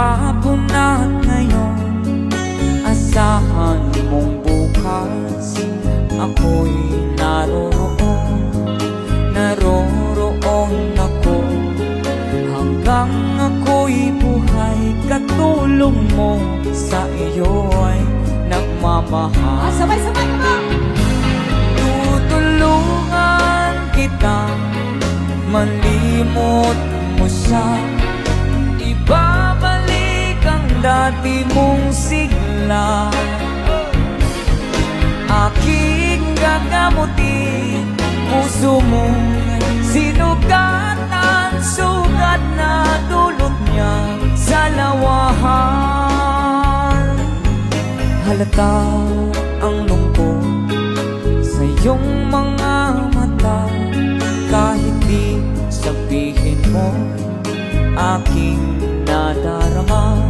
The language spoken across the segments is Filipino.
Kahapon at ngayon Asahan mong bukas. Ako'y naroroon Naroroon ako. Hanggang ako'y buhay Katulong mo sa iyo ay nagmamahal. Ah, sabay-sabay mo! Tutulungan kita Malimot dati mong sigla. Aking gagamutin Puso mong sinugatan Sugat na dulot niya sa lawahan. Halata ang lungkot sa iyong mga mata. Kahit di sabihin mo aking nadarama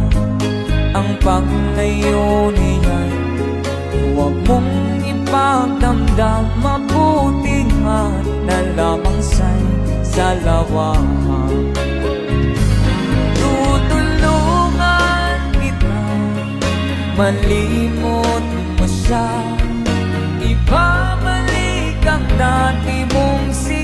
Ang paglayo niya'y huwag mong ipagdamdam. Mabuting at na lamang sa'y sa lawahan. Tutulungan kita Malimot mo siya. Ibabalik ang dati mong sigla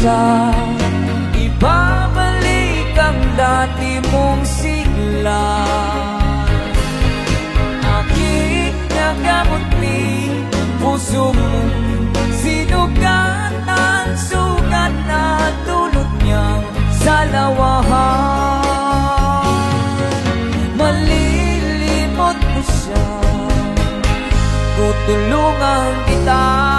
siya Ibabalik ang dati mong sigla. Aking nagamutin Puso mo. Sinugatan Sugat na dulot niya Sa lawahan Malilimot mo siya. Tutulungan kita